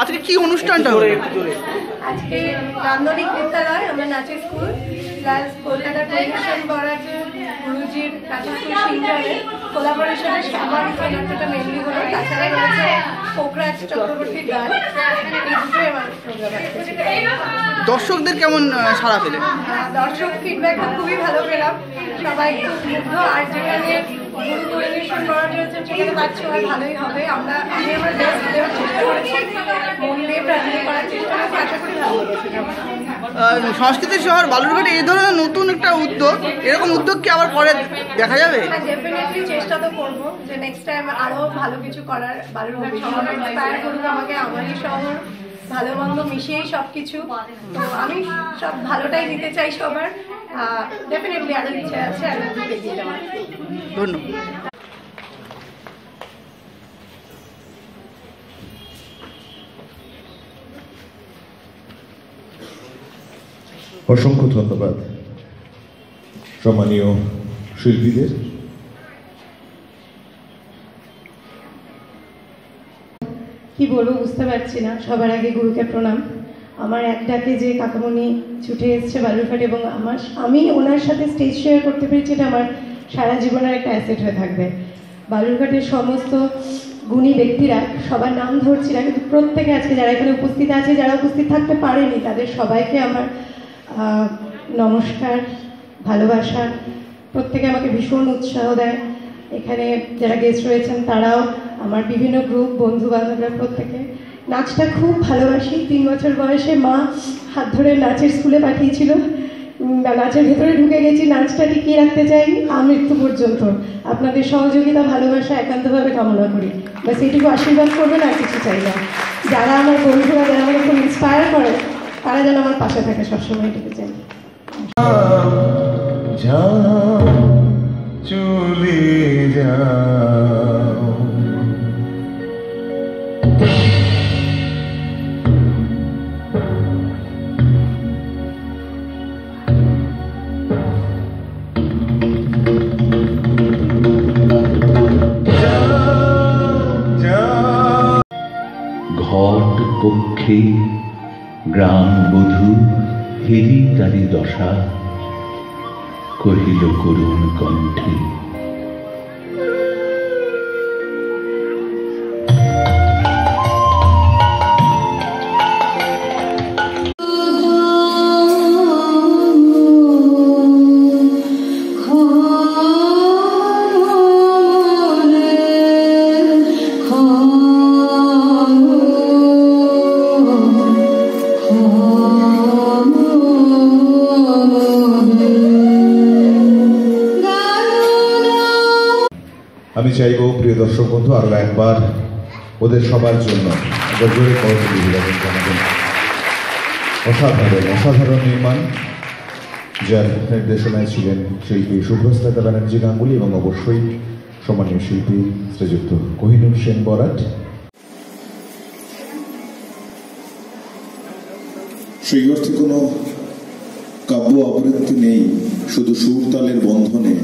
আজকে কি অনুষ্ঠানটা হলো? আজকে নান্দনিক বিদ্যালয় আমরা নাচের স্কুল প্লাস কলকাতা পরিবেশন বরাজ গুরুজির নাচের স্কুল সিংহারে কোলাবোরেশনের আমার নাট্যটা মেনলি হলো। তাছাড়া রয়েছে দর্শকদের কেমন সাড়া পেলেন? আহ, দর্শক ফিডব্যাকটা খুবই ভালো পেলাম। সবাই মুগ্ধ আর যেখানে গুরু পরিবেশন করা রয়েছে সেখানে পাচ্ছি আর ভালোই হবে। আমরা আমি আমার বেস্ট দেওয়ার চেষ্টা করেছি। মন দিয়ে প্রার্থনা করার চেষ্টা করেছি। আশা করি ভালো সংস্কৃতির শহর বালুরঘাটে এই ধরনের নতুন একটা উদ্যোগ এরকম উদ্যোগ কি আবার পরে দেখা যাবে? হ্যাঁ চেষ্টা তো করব যে নেক্সট টাইম আরও ভালো কিছু করার বালুরঘাট শহর ইন্সপায়ার আমাকে আমারই শহর ভালো মন্দ মিশিয়েই সব কিছু। তো আমি সব ভালোটাই দিতে চাই সবার। ডেফিনেটলি আরও ইচ্ছে আছে এগিয়ে যাওয়ার ধন্যবাদ। অসংখ্য ধন্যবাদ সম্মানীয় শিল্পীদের। কি বলব, বুঝতে পারছি না। সবার আগে গুরুকে প্রণাম। আমার এক ডাকে যে কাকামণি ছুটে এসছে বালুরঘাট এবং আমার আমি ওনার সাথে স্টেজ শেয়ার করতে পেরেছি, এটা আমার সারা জীবনের একটা অ্যাসেট হয়ে থাকবে। বালুরঘাটের সমস্ত গুণী ব্যক্তিরা, সবার নাম ধরছি না, কিন্তু প্রত্যেকে আজকে যারা এখানে উপস্থিত আছে, যারা উপস্থিত থাকতে পারেনি, তাদের সবাইকে আমার নমস্কার, ভালোবাসা। প্রত্যেকে আমাকে ভীষণ উৎসাহ দেয়। এখানে যারা গেস্ট রয়েছেন, তারাও আমার বিভিন্ন গ্রুপ বন্ধু বান্ধবরা প্রত্যেকে। নাচটা খুব ভালোবাসি। তিন বছর বয়সে মা হাত ধরে নাচের স্কুলে পাঠিয়েছিল। বা নাচের ভেতরে ঢুকে গেছি। নাচটা টিকিয়ে রাখতে চাই আমৃত্যু পর্যন্ত। আপনাদের সহযোগিতা, ভালোবাসা, একান্তভাবে কামনা করি। ব্যাস এইটুকু আশীর্বাদ করবেন আর কিছু চাই না। যারা আমার বন্ধুরা যারা আমাকে খুব ইন্সপায়ার করে, তারা যেন আমার পাশে থাকে, সবসময় এটুকু চাই। চলে যাও। ঘট কক্ষে গ্রাম বধূ হেরি তারি দশা কহিল করুণ কণ্ঠে আমি চাইব, প্রিয় দর্শক বন্ধু, আরও একবার ওদের সবার জন্য জোরে জানাবেন অসাধারণ অসাধারণ নির্মাণ, যার নির্দেশনায় ছিলেন শিল্পী শুভ্রস্মিতা ব্যানার্জি গাঙ্গুলি এবং অবশ্যই সম্মানীয় শিল্পী শ্রীযুক্ত কোহিনুর সেন বরাট। সেই অর্থে কোনো কাব্য আবৃত্তি নেই, শুধু সুরতালের বন্ধনে।